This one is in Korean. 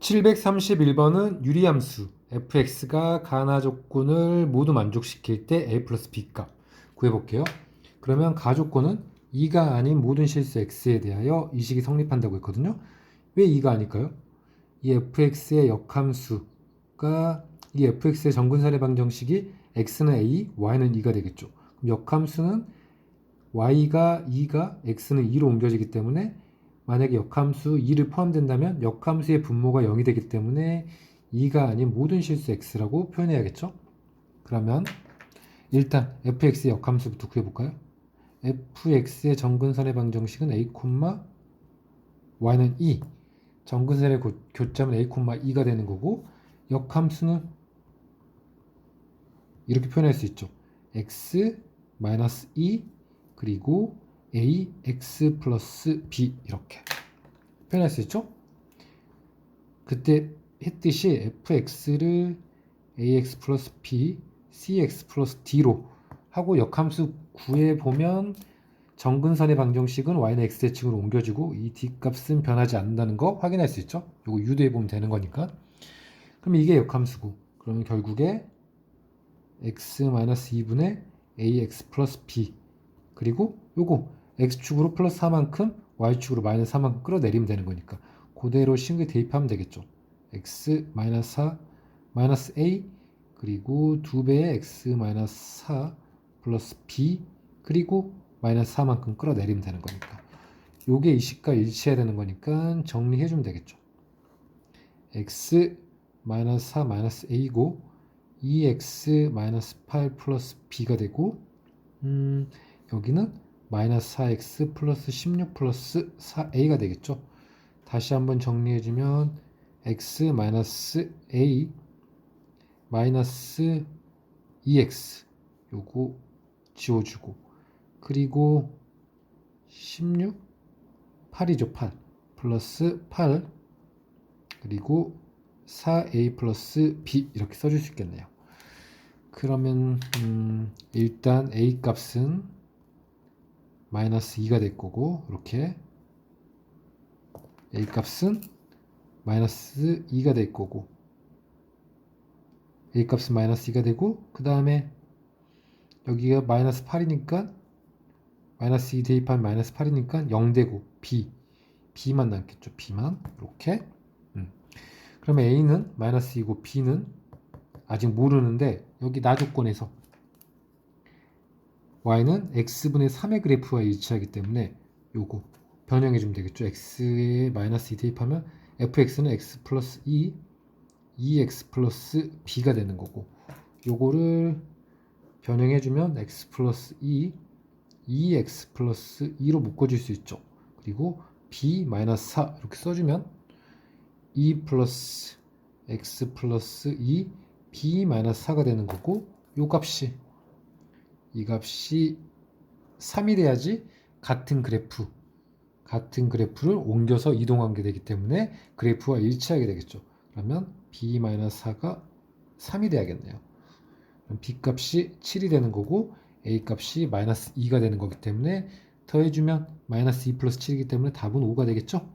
731번은 유리함수 fx가 가나 조건을 모두 만족시킬 때 a 플러스 b 값 구해볼게요. 그러면 가 조건은 2가 아닌 모든 실수 x에 대하여 이 식이 성립한다고 했거든요. 왜 2가 아닐까요? 이 fx의 역함수가 이 fx의 정근선의 방정식이 x는 a, y는 2가 되겠죠. 그럼 역함수는 y가 2가 x는 2로 옮겨지기 때문에 만약에 역함수 2를 포함된다면 역함수의 분모가 0이 되기 때문에 2가 아닌 모든 실수 x라고 표현해야겠죠? 그러면 일단 fx의 역함수부터 구해볼까요? fx의 정근선의 방정식은 a, y는 2 정근선의 고- 교점은 a, 2가 되는 거고 역함수는 이렇게 표현할 수 있죠. x 마이너스 2 그리고 a x 플러스 b 이렇게 표현할 수 있죠. 그때 했듯이 fx를 ax 플러스 b, cx 플러스 d로 하고 역함수 구해 보면 정근선의 방정식은 y는 x대칭으로 옮겨지고 이 d 값은 변하지 않는다는 거 확인할 수 있죠. 이거 유도해 보면 되는 거니까. 그럼 이게 역함수고 그러면 결국에 x-2분의 ax 플러스 b 그리고 요거 x축으로 플러스 4만큼 y축으로 마이너스 4만큼 끌어내리면 되는 거니까 그대로 싱글 대입하면 되겠죠. x 마이너스 4 마이너스 a 그리고 2배의 x 마이너스 4 플러스 b 그리고 마이너스 4만큼 끌어내리면 되는 거니까 요게 이 식과 일치해야 되는 거니까 정리해 주면 되겠죠. x 마이너스 4 마이너스 a고 2x 마이너스 8 플러스 b가 되고 음, 여기는 마이너스 4x 플러스 16 플러스 4a가 되겠죠. 다시 한번 정리해주면 x 마이너스 a 마이너스 2x 요거 지워주고 그리고 16 8이죠 8 플러스 8 그리고 4a 플러스 b 이렇게 써줄 수 있겠네요. 그러면 음, 일단 a 값은 마이너스 2가 될 거고 이렇게. A 값은 마이너스 2가 될 거고. A 값은 마이너스 2가 되고 그 다음에 여기가 마이너스 8이니까 마이너스 2 대입하면 마이너스 8이니까 0 되고 b. B만 남겠죠 b만. 이렇게. 음. 그러면 a는 마이너스 2고 b는 아직 모르는데 여기 나 조건에서 y는 x분의 3의 그래프와 일치하기 때문에 요거 변형해 주면 되겠죠. x에 마이너스 2 대입하면 fx는 x 플러스 2 2x 플러스 b가 되는 거고 요거를 변형해 주면 x 플러스 2 2x 플러스 2로 묶어줄 수 있죠. 그리고 b 마이너스 4 이렇게 써주면 2 플러스 x 플러스 2 b 마이너스 4가 되는 거고 요 값이 이 값이 3이 돼야지 같은 그래프 같은 그래프를 옮겨서 이동하게 되기 때문에 그래프와 일치하게 되겠죠. 그러면 b 마이너스 4가 3이 돼야겠네요. 그럼 b 값이 7이 되는 거고 a 값이 마이너스 2가 되는 거기 때문에 더해주면 마이너스 2 플러스 7이기 때문에 답은 5가 되겠죠.